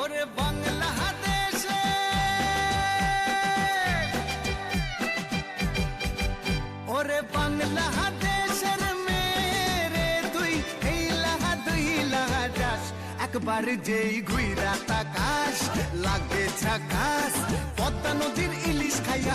ওরে বাংলাদেশে। ওরে বাংলাদেশের মেরে তুই, এই লাহা দুই লাহা যাস। একবার যেই ঘুইরা তাকাস লাগে ঝাকাস। পদ্মা নদীর ইলিশ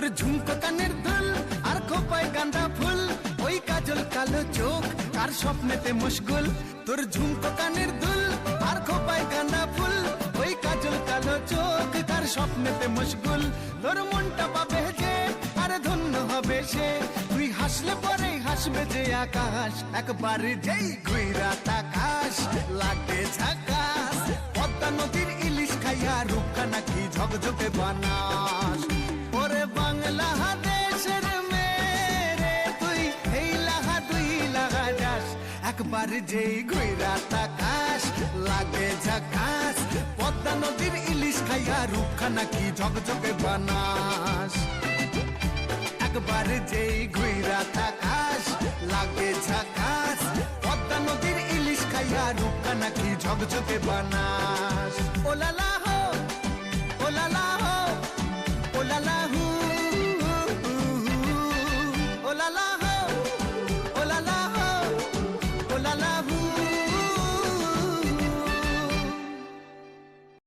তোর ঝুমকো কানের দুল আর খোপায় গাঁদা ফুল। ওই কাজল কালো চোখ, কার স্বপ্নেতে মুশগুল তোর ঝুমকো কানের দুল আর খোপায় গাঁদা ফুল। ওই কাজল কালো চোখ, কার স্বপ্নেতে মুশগুল তোর মনটা পাবে যে, আর ধন্য হবে সে। তুই হাসলে পরে হাসবে যে আকাশ। একবার যেই ঘুইরা তাকাস, লাগে ঝাকাস। পদ্মা নদীর ইলিশ খাইয়া রূপকা নাকি ঝকঝকে বানাস? একবার যেই ঘুইরা তাকাস, লাগে ঝাকাস, পদ্মা নদীর ইলিশ খাইয়া রূপখানা কি ঝকঝকে বানাস? একবার যেই ঘুইরা তাকাস, লাগে ঝাকাস, পদ্মা নদীর ইলিশ খাইয়া রূপখানা কি ঝকঝকে বানাস? ওলালা হো